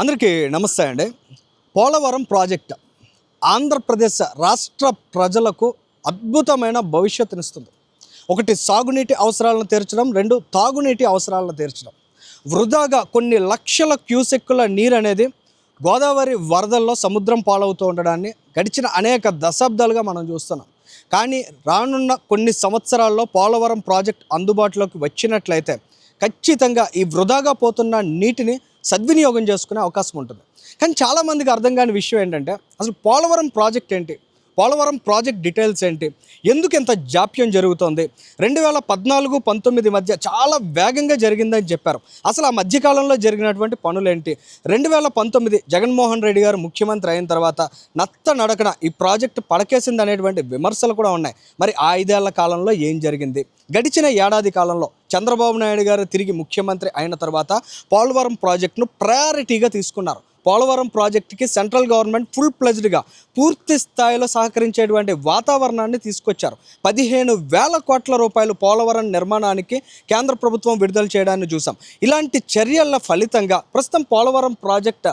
అందరికీ నమస్తే అండి. పోలవరం ప్రాజెక్ట్ ఆంధ్రప్రదేశ్ రాష్ట్ర ప్రజలకు అద్భుతమైన భవిష్యత్తునిస్తుంది. ఒకటి సాగునీటి అవసరాలను తీర్చడం రెండు తాగునీటి అవసరాలను తీర్చడం. వృధాగా కొన్ని లక్షల క్యూసెక్కుల నీరు అనేది గోదావరి వరదల్లో సముద్రం పాలవుతూ ఉండడాన్ని గడిచిన అనేక దశాబ్దాలుగా మనం చూస్తున్నాం. కానీ రానున్న కొన్ని సంవత్సరాల్లో పోలవరం ప్రాజెక్ట్ అందుబాటులోకి వచ్చినట్లయితే ఖచ్చితంగా ఈ వృధాగా పోతున్న నీటిని సద్వినియోగం చేసుకునే అవకాశం ఉంటుంది. కానీ చాలామందికి అర్థం కాని విషయం ఏంటంటే అసలు పోలవరం ప్రాజెక్ట్ ఏంటి? పోలవరం ప్రాజెక్ట్ డీటెయిల్స్ ఏంటి? ఎందుకు ఇంత జాప్యం జరుగుతోంది? రెండు వేల పద్నాలుగు పంతొమ్మిది మధ్య చాలా వేగంగా జరిగిందని చెప్పారు. అసలు ఆ మధ్యకాలంలో జరిగినటువంటి పనులేంటి? రెండు వేల పంతొమ్మిది జగన్మోహన్ రెడ్డి గారు ముఖ్యమంత్రి అయిన తర్వాత నత్త నడకన ఈ ప్రాజెక్టు పడకేసింది అనేటువంటి విమర్శలు కూడా ఉన్నాయి. మరి ఆ ఐదేళ్ళ కాలంలో ఏం జరిగింది? గడిచిన ఏడాది కాలంలో చంద్రబాబు నాయుడు గారు తిరిగి ముఖ్యమంత్రి అయిన తర్వాత పోలవరం ప్రాజెక్టును ప్రయారిటీగా తీసుకున్నారు. పోలవరం ప్రాజెక్టుకి సెంట్రల్ గవర్నమెంట్ ఫుల్ ప్లెజ్డ్గా పూర్తి స్థాయిలో సహకరించేటువంటి వాతావరణాన్ని తీసుకొచ్చారు. పదిహేను వేల కోట్ల రూపాయలు పోలవరం నిర్మాణానికి కేంద్ర ప్రభుత్వం విడుదల చేయడాన్ని చూసాం ఇలాంటి చర్యల ఫలితంగా ప్రస్తుతం పోలవరం ప్రాజెక్ట్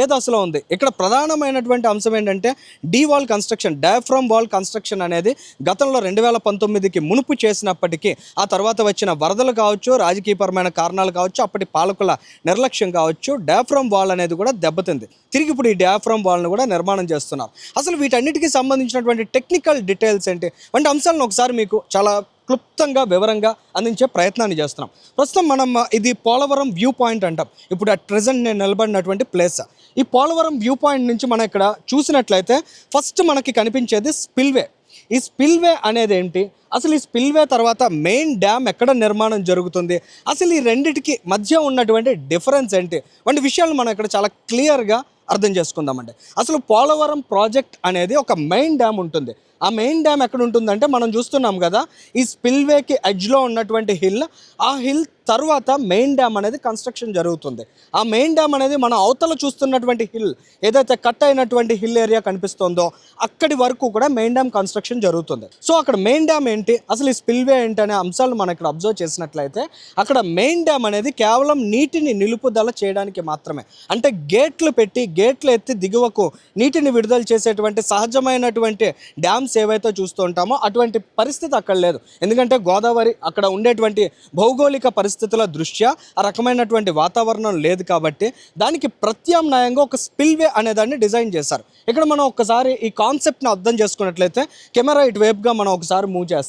ఏ దశలో ఉంది? ఇక్కడ ప్రధానమైనటువంటి అంశం ఏంటంటే D wall construction diaphragm wall construction అనేది గతంలో రెండు వేల పంతొమ్మిదికి మునుపు చేసినప్పటికీ ఆ తర్వాత వచ్చిన వరదలు కావచ్చు రాజకీయపరమైన కారణాలు కావచ్చు అప్పటి పాలకుల నిర్లక్ష్యం కావచ్చు డయాఫ్రమ్ వాల్ అనేది కూడా దెబ్బ దెబ్బతింది. తిరిగి ఇప్పుడు ఈ డ్యాఫ్రామ్ వాల్ను కూడా నిర్మాణం చేస్తున్నారు. అసలు వీటన్నిటికీ సంబంధించినటువంటి టెక్నికల్ డీటెయిల్స్ ఏంటి? వంటి అంశాలను ఒకసారి మీకు చాలా క్లుప్తంగా వివరంగా అందించే ప్రయత్నాన్ని చేస్తున్నాం. ప్రస్తుతం మనం ఇది పోలవరం వ్యూ పాయింట్ అంటాం. ఇప్పుడు అట్ ప్రజెంట్ నేను నిలబడినటువంటి ప్లేస్ ఈ పోలవరం వ్యూ పాయింట్ నుంచి మనం ఇక్కడ చూసినట్లయితే ఫస్ట్ మనకి కనిపించేది స్పిల్వే ఈ స్పిల్వే అనేది ఏంటి? అసలు ఈ స్పిల్వే తర్వాత మెయిన్ డ్యామ్ ఎక్కడ నిర్మాణం జరుగుతుంది? అసలు ఈ రెండిటికి మధ్య ఉన్నటువంటి డిఫరెన్స్ ఏంటి? వంటి విషయాలు మనం ఇక్కడ చాలా క్లియర్గా అర్థం చేసుకుందామండి. అసలు పోలవరం ప్రాజెక్ట్ అనేది ఒక మెయిన్ డ్యామ్ ఉంటుంది. ఆ మెయిన్ డ్యామ్ ఎక్కడ ఉంటుందంటే మనం చూస్తున్నాం కదా ఈ స్పిల్వేకి ఎడ్జ్లో ఉన్నటువంటి హిల్ ఆ హిల్ తర్వాత మెయిన్ డ్యామ్ అనేది కన్స్ట్రక్షన్ జరుగుతుంది. ఆ మెయిన్ డ్యామ్ అనేది మన అవతల చూస్తున్నటువంటి హిల్ ఏదైతే కట్ అయినటువంటి హిల్ ఏరియా కనిపిస్తుందో అక్కడి వరకు కూడా మెయిన్ డ్యామ్ కన్స్ట్రక్షన్ జరుగుతుంది. సో అక్కడ మెయిన్ డ్యామ్ ఏంటి? అసలు ఈ స్పిల్వే ఏంటి అనే అంశాలు మనం ఇక్కడ అబ్జర్వ్ చేసినట్లయితే అక్కడ మెయిన్ డ్యామ్ అనేది కేవలం నీటిని నిలుపుదల చేయడానికి మాత్రమే. అంటే గేట్లు పెట్టి గేట్లు ఎత్తి దిగువకు నీటిని విడుదల చేసేటువంటి సహజమైనటువంటి డ్యామ్స్ ఏవైతే చూస్తూ ఉంటామో అటువంటి పరిస్థితి అక్కడ లేదు. ఎందుకంటే గోదావరి అక్కడ ఉండేటువంటి భౌగోళిక పరిస్థితుల దృష్ట్యా ఆ రకమైనటువంటి వాతావరణం లేదు కాబట్టి దానికి ప్రత్యామ్నాయంగా ఒక స్పిల్వే అనే దాన్ని డిజైన్ చేశారు. ఇక్కడ మనం ఒకసారి ఈ కాన్సెప్ట్ని అర్థం చేసుకున్నట్లయితే కెమెరా ఇటువైపుగా మనం ఒకసారి మూవ్ చేస్తాం.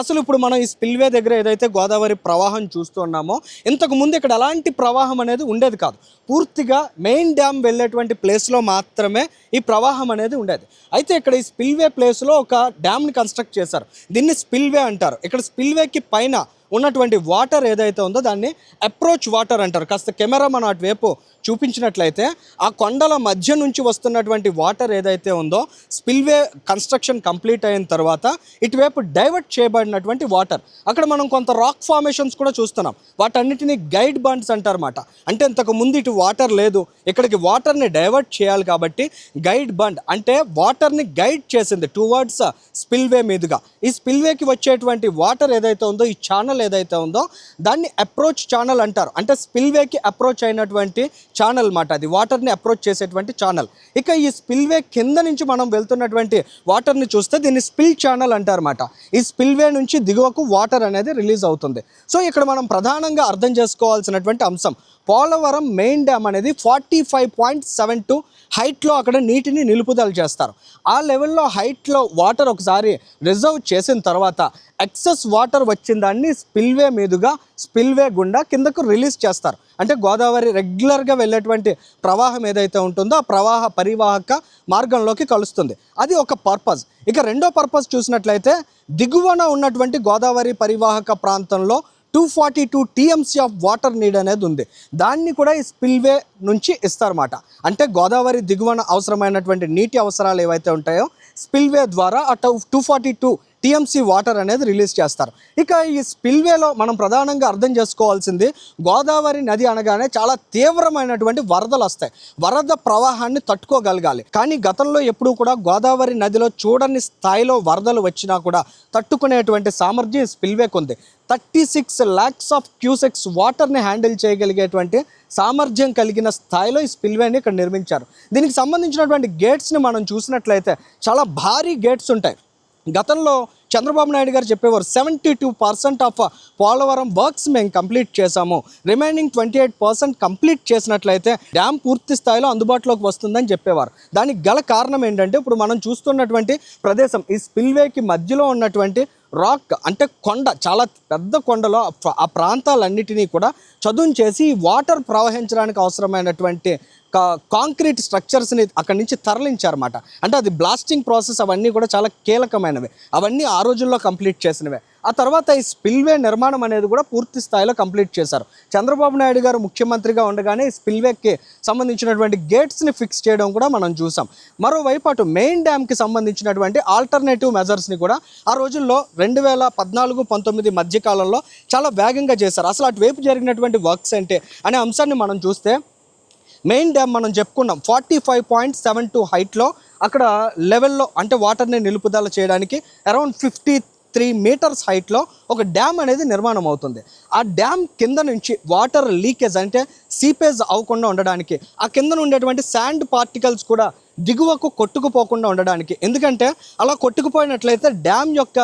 అసలు ఇప్పుడు మనం ఈ స్పిల్వే దగ్గర ఏదైతే గోదావరి ప్రవాహం చూస్తున్నామో ఇంతకు ముందు ఇక్కడ ఎలాంటి ప్రవాహం అనేది ఉండేది కాదు. పూర్తిగా మెయిన్ డ్యామ్ వెళ్ళేటువంటి ప్లేస్లో మాత్రమే ఈ ప్రవాహం అనేది ఉండేది. అయితే ఇక్కడ ఈ స్పిల్వే ప్లేస్లో ఒక డ్యామ్ని కన్స్ట్రక్ట్ చేశారు. దీన్ని స్పిల్వే అంటారు. ఇక్కడ స్పిల్వేకి పైన ఉన్నటువంటి వాటర్ ఏదైతే ఉందో దాన్ని అప్రోచ్ వాటర్ అంటారు. కాస్త కెమెరా మన అటువైపు చూపించినట్లయితే ఆ కొండల మధ్య నుంచి వస్తున్నటువంటి వాటర్ ఏదైతే ఉందో స్పిల్వే కన్స్ట్రక్షన్ కంప్లీట్ అయిన తర్వాత ఇటువైపు డైవర్ట్ చేయబడినటువంటి వాటర్. అక్కడ మనం కొంత రాక్ ఫార్మేషన్స్ కూడా చూస్తున్నాం. వాటన్నిటిని గైడ్ బండ్స్ అంటారన్నమాట. అంటే ఇంతకు ముందు ఇటు వాటర్ లేదు. ఇక్కడికి వాటర్ని డైవర్ట్ చేయాలి కాబట్టి గైడ్ బండ్ అంటే వాటర్ని గైడ్ చేసింది టువర్డ్స్ స్పిల్వే మీదుగా. ఈ స్పిల్వేకి వచ్చేటువంటి వాటర్ ఏదైతే ఉందో ఈ ఛానల్ ఏదైతే ఉందో దాన్ని అప్రోచ్ ఛానల్ అంటారు. అంటే స్పిల్వేకి అప్రోచ్ అయినటువంటి ఛానల్ మాట. అది వాటర్ని అప్రోచ్ చేసేటువంటి ఛానల్ ఇక ఈ స్పిల్వే కింద నుంచి మనం వెళ్తున్నటువంటి వాటర్ని చూస్తే దీన్ని స్పిల్ ఛానల్ అంటారన్నమాట ఈ స్పిల్వే నుంచి దిగువకు వాటర్ అనేది రిలీజ్ అవుతుంది. సో ఇక్కడ మనం ప్రధానంగా అర్థం చేసుకోవాల్సినటువంటి అంశం పోలవరం మెయిన్ డ్యామ్ అనేది forty five point seven two హైట్లో అక్కడ నీటిని నిలుపుదల చేస్తారు. ఆ లెవెల్లో హైట్లో వాటర్ ఒకసారి రిజర్వ్ చేసిన తర్వాత ఎక్సెస్ వాటర్ వచ్చిన దాన్ని స్పిల్వే మీదుగా స్పిల్వే గుండా కిందకు రిలీజ్ చేస్తారు. అంటే గోదావరి రెగ్యులర్గా వెళ్ళేటువంటి ప్రవాహం ఏదైతే ఉంటుందో ఆ ప్రవాహ పరివాహక మార్గంలోకి కలుస్తుంది. అది ఒక పర్పస్. ఇక రెండో పర్పస్ చూసినట్లయితే దిగువన ఉన్నటువంటి గోదావరి పరివాహక ప్రాంతంలో two forty two TMC of water need అనేది ఉంది. దాన్ని కూడా ఈ స్పిల్వే నుంచి ఇస్తారన్నమాట. అంటే గోదావరి దిగువన అవసరమైనటువంటి నీటి అవసరాలు ఏవైతే ఉంటాయో స్పిల్వే ద్వారా ఆ two forty two TMC water అనేది రిలీజ్ చేస్తారు. ఇక ఈ స్పిల్వేలో మనం ప్రధానంగా అర్థం చేసుకోవాల్సింది గోదావరి నది అనగానే చాలా తీవ్రమైనటువంటి వరదలు వస్తాయి. వరద ప్రవాహాన్ని తట్టుకోగలగాలి. కానీ గతంలో ఎప్పుడూ కూడా గోదావరి నదిలో చూడని స్థాయిలో వరదలు వచ్చినా కూడా తట్టుకునేటువంటి సామర్థ్యం ఈ ఉంది. Thirty six lakhs of cusecs వాటర్ని హ్యాండిల్ చేయగలిగేటువంటి సామర్థ్యం కలిగిన స్థాయిలో ఈ స్పిల్వేని ఇక్కడ నిర్మించారు. దీనికి సంబంధించినటువంటి గేట్స్ని మనం చూసినట్లయితే చాలా భారీ గేట్స్ ఉంటాయి. గతంలో చంద్రబాబు నాయుడు గారు చెప్పేవారు seventy two percent of Polavaram works మేము కంప్లీట్ చేశాము. Remaining twenty eight percent complete చేసినట్లయితే డ్యామ్ పూర్తి స్థాయిలో అందుబాటులోకి వస్తుందని చెప్పేవారు. దానికి గల కారణం ఏంటంటే ఇప్పుడు మనం చూస్తున్నటువంటి ప్రదేశం ఈ స్పిల్వేకి మధ్యలో ఉన్నటువంటి రాక్ అంటే కొండ చాలా పెద్ద కొండలో ఆ ప్రాంతాలన్నిటినీ కూడా చదును చేసి ఈ వాటర్ ప్రవహించడానికి అవసరమైనటువంటి కాంక్రీట్ స్ట్రక్చర్స్ని అక్కడి నుంచి తరలించారన్నమాట. అంటే అది బ్లాస్టింగ్ ప్రాసెస్ అవన్నీ కూడా చాలా కీలకమైనవి. అవన్నీ ఆ రోజుల్లో కంప్లీట్ చేసినవే. ఆ తర్వాత ఈ స్పిల్వే నిర్మాణం అనేది కూడా పూర్తి స్థాయిలో కంప్లీట్ చేశారు. చంద్రబాబు నాయుడు గారు ముఖ్యమంత్రిగా ఉండగానే ఈ స్పిల్వేకి సంబంధించినటువంటి గేట్స్ని ఫిక్స్ చేయడం కూడా మనం చూసాం. మరోవైపు అటు మెయిన్ డ్యామ్కి సంబంధించినటువంటి ఆల్టర్నేటివ్ మెజర్స్ని కూడా ఆ రోజుల్లో రెండు వేల పద్నాలుగు పంతొమ్మిది మధ్యకాలంలో చాలా వేగంగా చేశారు. అసలు అటువైపు జరిగినటువంటి వర్క్స్ ఏంటి అనే అంశాన్ని మనం చూస్తే మెయిన్ డ్యామ్ మనం చెప్పుకున్నాం. Forty five point seven two హైట్లో అక్కడ లెవెల్లో అంటే వాటర్ని నిలుపుదల చేయడానికి అరౌండ్ ఫిఫ్టీ త్రీ మీటర్స్ హైట్లో ఒక డ్యామ్ అనేది నిర్మాణం అవుతుంది. ఆ డ్యామ్ కింద నుంచి వాటర్ లీకేజ్ అంటే సీపేజ్ అవ్వకుండా ఉండడానికి ఆ కింద ఉండేటువంటి శాండ్ పార్టికల్స్ కూడా దిగువకు కొట్టుకుపోకుండా ఉండడానికి. ఎందుకంటే అలా కొట్టుకుపోయినట్లయితే డ్యామ్ యొక్క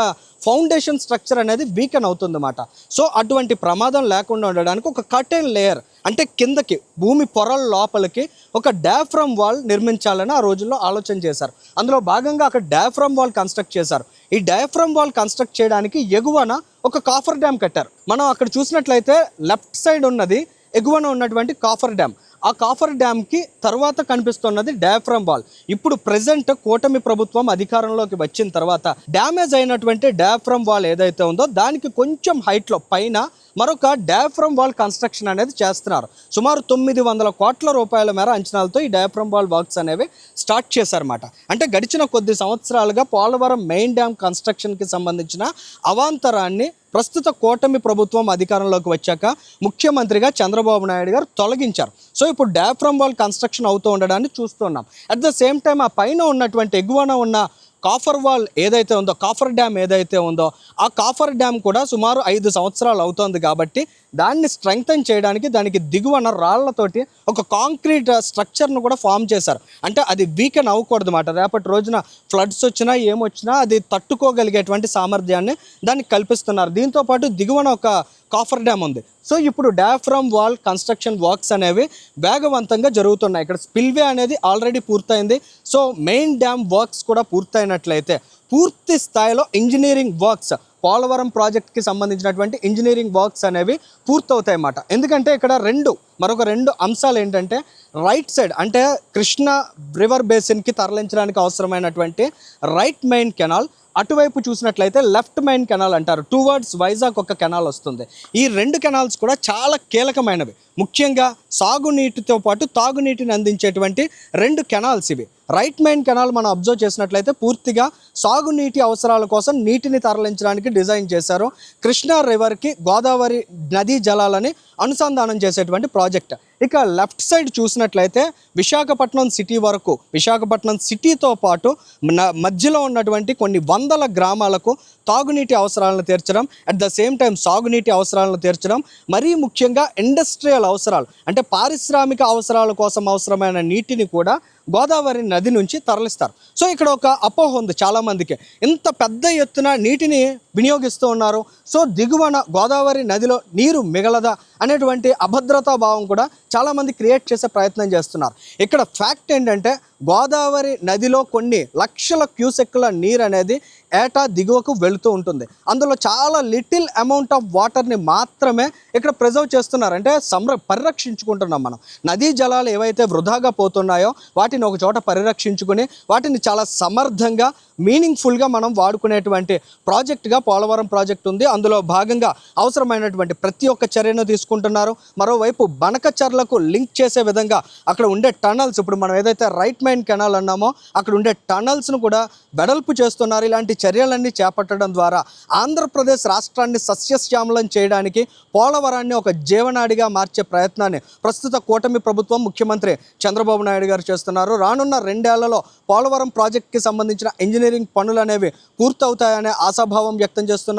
ఫౌండేషన్ స్ట్రక్చర్ అనేది వీకెన్ అవుతుందన్నమాట. సో అటువంటి ప్రమాదం లేకుండా ఉండడానికి ఒక కటెన్ లేయర్ అంటే కిందకి భూమి పొరల లోపలికి ఒక డాఫ్రమ్ వాల్ నిర్మించాలని ఆ రోజుల్లో ఆలోచన చేశారు. అందులో భాగంగా అక్కడ డాఫ్రమ్ వాల్ కన్స్ట్రక్ట్ చేశారు. ఈ డయాఫ్రమ్ వాల్ కన్స్ట్రక్ట్ చేయడానికి ఎగువన ఒక కాఫర్ డ్యామ్ కట్టారు. మనం అక్కడ చూసినట్లయితే లెఫ్ట్ సైడ్ ఉన్నది ఎగువన ఉన్నటువంటి కాఫర్ డ్యామ్ ఆ కాఫర్ డ్యామ్కి తర్వాత కనిపిస్తున్నది డయాఫ్రమ్ వాల్. ఇప్పుడు ప్రజెంట్ కూటమి ప్రభుత్వం అధికారంలోకి వచ్చిన తర్వాత డ్యామేజ్ అయినటువంటి డయాఫ్రమ్ వాల్ ఏదైతే ఉందో దానికి కొంచెం హైట్లో పైన మరొక డయాఫ్రమ్ వాల్ కన్స్ట్రక్షన్ అనేది చేస్తున్నారు. సుమారు తొమ్మిది వందల కోట్ల రూపాయల మేర అంచనాలతో ఈ డయాఫ్రమ్ వాల్ వర్క్స్ అనేవి స్టార్ట్ చేశారన్నమాట. అంటే గడిచిన కొద్ది సంవత్సరాలుగా పోలవరం మెయిన్ డ్యామ్ కన్స్ట్రక్షన్కి సంబంధించిన అవాంతరాన్ని ప్రస్తుత కూటమి ప్రభుత్వం అధికారంలోకి వచ్చాక ముఖ్యమంత్రిగా చంద్రబాబు నాయుడు గారు తొలగించారు. సో ఇప్పుడు డయాఫ్రమ్ వాల్ కన్స్ట్రక్షన్ అవుతూ ఉండడాన్ని చూస్తున్నాం అట్ ద సేమ్ టైం ఆ పైన ఉన్నటువంటి ఎగువన ఉన్న కాఫర్ వాల్ ఏదైతే ఉందో కాఫర్ డ్యామ్ ఏదైతే ఉందో ఆ కాఫర్ డ్యామ్ కూడా సుమారు ఐదు సంవత్సరాలు అవుతోంది కాబట్టి దాన్ని స్ట్రెంగ్తన్ చేయడానికి దానికి దిగువన రాళ్ళతోటి ఒక కాంక్రీట్ స్ట్రక్చర్ను కూడా ఫామ్ చేశారు. అంటే అది వీకెన్ అవ్వకూడదు అనమాట రేపటి రోజున ఫ్లడ్స్ వచ్చినా ఏమొచ్చినా అది తట్టుకోగలిగేటువంటి సామర్థ్యాన్ని దానికి కల్పిస్తున్నారు. దీంతో పాటు దిగువన ఒక కాఫర్ డ్యామ్ ఉంది. సో ఇప్పుడు డయాఫ్రమ్ వాల్ కన్స్ట్రక్షన్ వర్క్స్ అనేవి వేగవంతంగా జరుగుతున్నాయి. ఇక్కడ స్పిల్వే అనేది ఆల్రెడీ పూర్తయింది. సో మెయిన్ డ్యామ్ వర్క్స్ కూడా పూర్తయినట్లయితే పూర్తి స్థాయిలో ఇంజనీరింగ్ వర్క్స్ పోలవరం ప్రాజెక్ట్కి సంబంధించినటువంటి ఇంజనీరింగ్ వర్క్స్ అనేవి పూర్తవుతాయి అన్నమాట ఎందుకంటే ఇక్కడ రెండు మరొక రెండు అంశాలు ఏంటంటే రైట్ సైడ్ అంటే కృష్ణా రివర్ బేసిన్కి తరలించడానికి అవసరమైనటువంటి రైట్ మెయిన్ కెనాల్ అటువైపు చూసినట్లయితే లెఫ్ట్ మెయిన్ కెనాల్ అంటారు. టువర్డ్స్ వైజాగ్ ఒక కెనాల్ వస్తుంది. ఈ రెండు కెనాల్స్ కూడా చాలా కీలకమైనవి. ముఖ్యంగా సాగునీటితో పాటు తాగునీటిని అందించేటువంటి రెండు కెనాల్స్ ఇవి. రైట్ మెయిన్ కెనాల్ మనం అబ్జర్వ్ చేసినట్లయితే పూర్తిగా సాగునీటి అవసరాల కోసం నీటిని తరలించడానికి డిజైన్ చేశారు. కృష్ణా రివర్కి గోదావరి నదీ జలాలని అనుసంధానం చేసేటువంటి ప్రాజెక్ట్. ఇక లెఫ్ట్ సైడ్ చూసినట్లయితే విశాఖపట్నం సిటీ వరకు విశాఖపట్నం సిటీతో పాటు మధ్యలో ఉన్నటువంటి కొన్ని వందల గ్రామాలకు తాగునీటి అవసరాలను తీర్చడం అట్ ద సేమ్ టైం సాగునీటి అవసరాలను తీర్చడం మరీ ముఖ్యంగా ఇండస్ట్రియల్ అవసరాలు. అంటే పారిశ్రామిక అవసరాల కోసం అవసరమైన నీటిని కూడా గోదావరి నది నుంచి తరలిస్తారు. సో ఇక్కడ ఒక అపోహ ఉంది చాలామందికి. ఇంత పెద్ద ఎత్తున నీటిని వినియోగిస్తూ ఉన్నారు. సో దిగువన గోదావరి నదిలో నీరు మిగలదా అనేటువంటి అభద్రతా భావం కూడా చాలామంది క్రియేట్ చేసే ప్రయత్నం చేస్తున్నారు. ఇక్కడ ఫ్యాక్ట్ ఏంటంటే గోదావరి నదిలో కొన్ని లక్షల క్యూసెక్కుల నీరు అనేది ఏటా దిగువకు వెళుతూ ఉంటుంది. అందులో చాలా లిటిల్ అమౌంట్ ఆఫ్ వాటర్ని మాత్రమే ఇక్కడ ప్రిజర్వ్ చేస్తున్నారు. అంటే సంర పరిరక్షించుకుంటున్నాం మనం. నదీ జలాలు ఏవైతే వృధాగా పోతున్నాయో వాటిని ఒక చోట పరిరక్షించుకుని వాటిని చాలా సమర్థంగా మీనింగ్ఫుల్గా మనం వాడుకునేటువంటి ప్రాజెక్ట్గా పోలవరం ప్రాజెక్ట్ ఉంది. అందులో భాగంగా అవసరమైనటువంటి ప్రతి ఒక్క చర్యను తీసుకుంటున్నారు. మరోవైపు బనకచర్లకు లింక్ చేసే విధంగా అక్కడ ఉండే టనల్స్ ఇప్పుడు మనం ఏదైతే రైట్ మెయిన్ కెనాల్ అన్నామో అక్కడ ఉండే టనల్స్ను కూడా వెడల్పు చేస్తున్నారు. ఇలాంటి చర్యలన్నీ చేపట్టడం ద్వారా ఆంధ్రప్రదేశ్ రాష్ట్రాన్ని సస్యశ్యామలం చేయడానికి పోలవరాన్ని ఒక జీవనాడిగా మార్చే ప్రయత్నాన్ని ప్రస్తుత కూటమి ప్రభుత్వం ముఖ్యమంత్రి చంద్రబాబు నాయుడు గారు చేస్తున్నారు. రానున్న రెండేళ్ళలో పోలవరం ప్రాజెక్టుకి సంబంధించిన ఇంజనీరింగ్ పనులు అనేవి పూర్తవుతాయనే ఆశాభావం వ్యక్తం చేస్తున్నారు.